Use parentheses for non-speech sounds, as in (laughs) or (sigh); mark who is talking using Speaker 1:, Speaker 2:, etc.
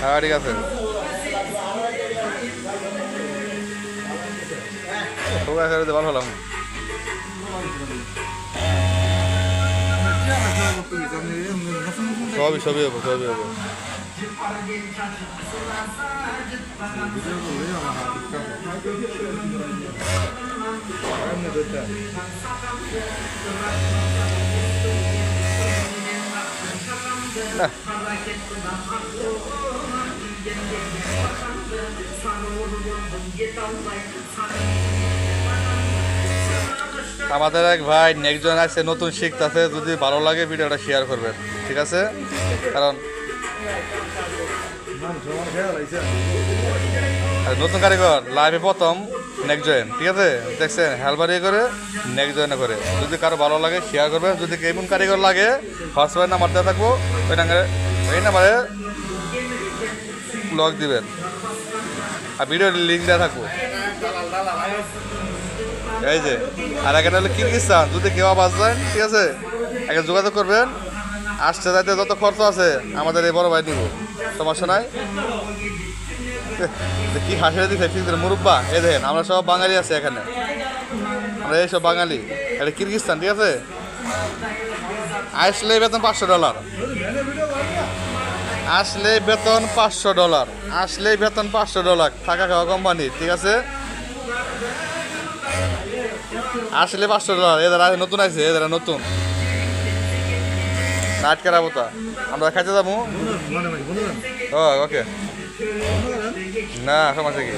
Speaker 1: হ্যাঁ ঠিক আছে। ভালো হলাম সবই সবই হব সবই হব। না। আমাদের এক ভাই নেক্সট আছে, নতুন শিখতেছে, যদি ভালো লাগে ভিডিওটা শেয়ার করবেন, ঠিক আছে? কারণ নতুন কারিগর লাইভে প্রথম নেক্সট জয়েন ঠিক আছে? দেখছেন হেলবারি করে নেক্সট জয়েন করে। যদি কারও ভালো লাগে শেয়ার করবেন, যদি কেমন কারিগর লাগে হোয়াটসঅ্যাপের নাম্বার দেওয়া থাকব, ওই নাম্বারে ওই নাম্বারে ব্লগ দিবেন। আর ভিডিওর লিঙ্ক দেওয়া থাকব। এই যে, আর এখানে হলো কিরগিস্তান যদি কেউ আবাস দেন, ঠিক আছে? একে যোগাযোগ করবেন। আসতে যাইতে যত খরচ আছে, আমাদের এই বড় ভাই নিব। সমস্যা নাই? (laughs) কি হাসিয়ে দিচ্ছে ফিক্সের মুরব্বা। এই দেখেন, আমরা সব বাঙালি আছে এখানে। আমরা এই সব বাঙালি। এটা কিরগিস্তান, ঠিক আছে? আসলে বেতন পাঁচশো ডলার। আসলে বেতন পাঁচশো ডলার। আসলে বেতন পাঁচশো ডলার। থাকা খাওয়া কোম্পানি, ঠিক আছে? আসলে পাঁচশো ডলার। এদের নতুন আছে এদের নতুন। নাট করাবো আমরা খাইতে যাব। ওকে। না সমস্যা কি